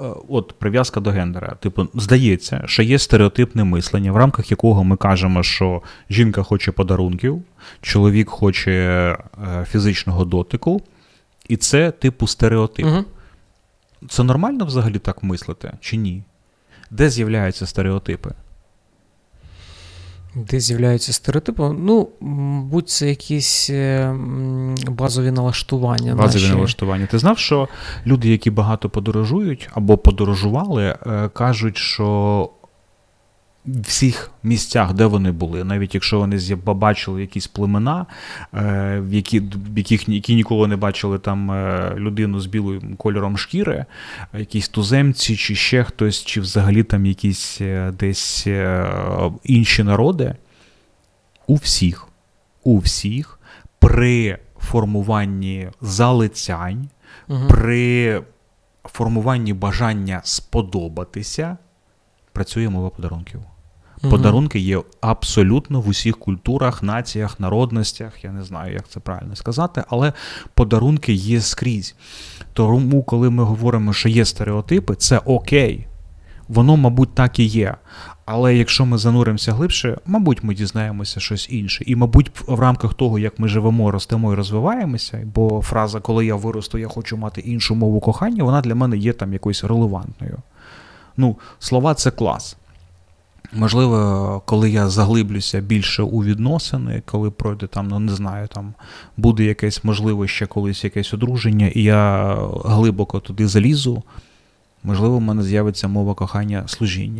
е, от прив'язка до гендера. Типу, здається, що є стереотипне мислення, в рамках якого ми кажемо, що жінка хоче подарунків, чоловік хоче е, фізичного дотику, і це типу стереотип. Угу. Це нормально взагалі так мислити чи ні? Де з'являються стереотипи? Де з'являються стереотипи? Ну, мабуть, це якісь е, базові налаштування. Базові наші. налаштування. Ти знав, що люди, які багато подорожують або подорожували, е, кажуть, що всіх місцях, де вони були, навіть якщо вони побачили якісь племена, е, в які, яких, які ніколи не бачили там е, людину з білим кольором шкіри, якісь туземці, чи ще хтось, чи взагалі там якісь е, десь інші народи, у всіх, у всіх при формуванні залицянь, Мгм. при формуванні бажання сподобатися працює мова подарунків. Мгм. Подарунки є абсолютно в усіх культурах, націях, народностях. Я не знаю, як це правильно сказати, але подарунки є скрізь. Тому, коли ми говоримо, що є стереотипи, це окей. Воно, мабуть, так і є. Але якщо ми зануримося глибше, мабуть, ми дізнаємося щось інше. І, мабуть, в рамках того, як ми живемо, ростемо і розвиваємося, бо фраза, коли я виросту, я хочу мати іншу мову кохання, вона для мене є там якоюсь релевантною. Ну, слова це клас. Можливо, коли я заглиблюся більше у відносини, коли пройде там, ну не знаю, там буде якесь можливо ще колись якесь одруження, і я глибоко туди залізу, можливо, в мене з'явиться мова кохання служіння.